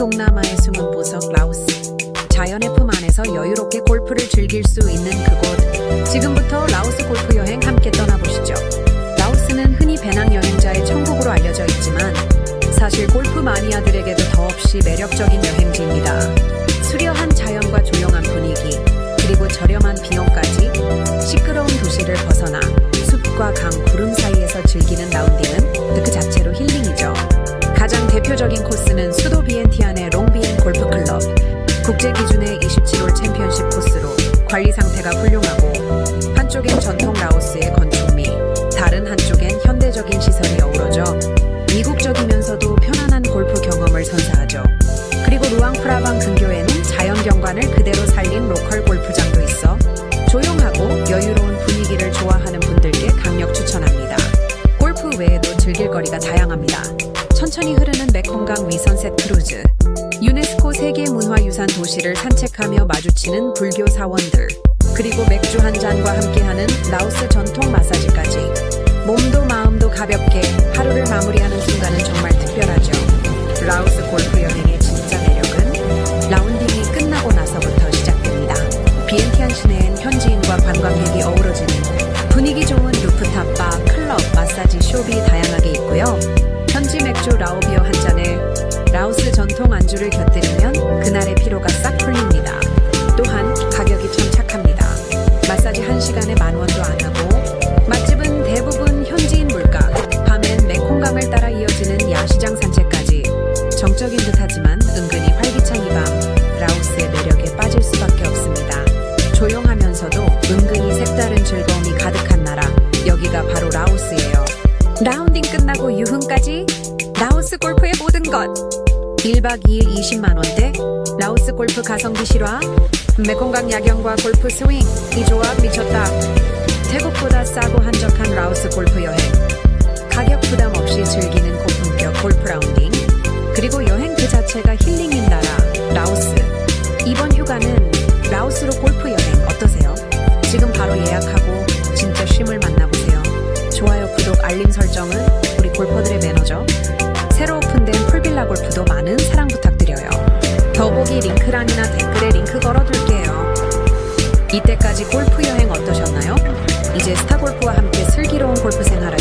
동남아의 숨은 보석 라오스. 자연의 품 안에서 여유롭게 골프를 즐길 수 있는 그곳. 지금부터 라오스 골프 여행 함께 떠나보시죠. 라오스는 흔히 배낭 여행자의 천국으로 알려져 있지만 사실 골프 마니아들에게도 더없이 매력적인 여행지입니다. 수려한 자연과 조용한 분위기, 그리고 저렴한 비용까지 시끄러운 도시를 벗어나 숲과 강, 구름 사이에서 즐기는 관리 상태가 훌륭하고 한쪽엔 전통 라오스의 건축미, 다른 한쪽엔 현대적인 시설이 어우러져 이국적이면서도 편안한 골프 경험을 선사하죠. 그리고 루앙프라방 근교에는 자연 경관을 그대로 살린 로컬 골프장도 있어 조용하고 여유로운 분위기를 좋아하는 분들께 강력 추천합니다. 골프 외에도 즐길 거리가 다양합니다. 천천히 흐르는 메콩강 위선셋 크루즈, 유네스코 세계문화유산 도시를 산책하며 마주치는 불교 사원들, 그리고 맥주 한 잔과 함께하는 라오스 전통 마사지까지 몸도 마음도 가볍게 하루를 마무리하는 순간은 정말 특별하죠. 라오스 골프 여행의 진짜 매력은 라운딩이 끝나고 나서부터 시작됩니다. 비엔티안 시내엔 현지인과 관광객이 어우러지는 분위기 좋은 루프탑 바, 클럽, 마사지 숍이 다양하게 있고요. 라오스 전통 안주를 곁들이면 그날의 피로가 싹 풀립니다. 또한 가격이 참 착합니다. 마사지 한시간에 만 원도 안 하고 맛집은 대부분 현지인 물가, 밤엔 메콩강을 따라 이어지는 야시장 산책까지 정적인 듯하지만 은근히 활기찬 이 밤 라오스의 매력에 빠질 수밖에 없습니다. 조용하면서도 은근히 색다른 즐거움이 가득한 나라 여기가 바로 라오스예요. 라운딩 끝나고 유흥까지 모든 것. 1박 2일 20만 원대 라오스 골프 가성비 실화 메콩강 야경과 골프 스윙 이 조합 미쳤다. 태국보다 싸고 한적한 라오스 골프 여행. 가격 부담 없이 즐기는 고품격 골프 라운딩. 그리고 여행 그 자체가 힐링인 나라 라오스. 이번 휴가는 라오스로 골프 여행 어떠세요? 지금 바로 예약하고 진짜 쉼을 만나보세요. 좋아요 구독 알림 설정은 우리 골퍼들의 매너죠 이때까지 골프 여행 어떠셨나요? 이제 스타골프와 함께 슬기로운 골프 생활을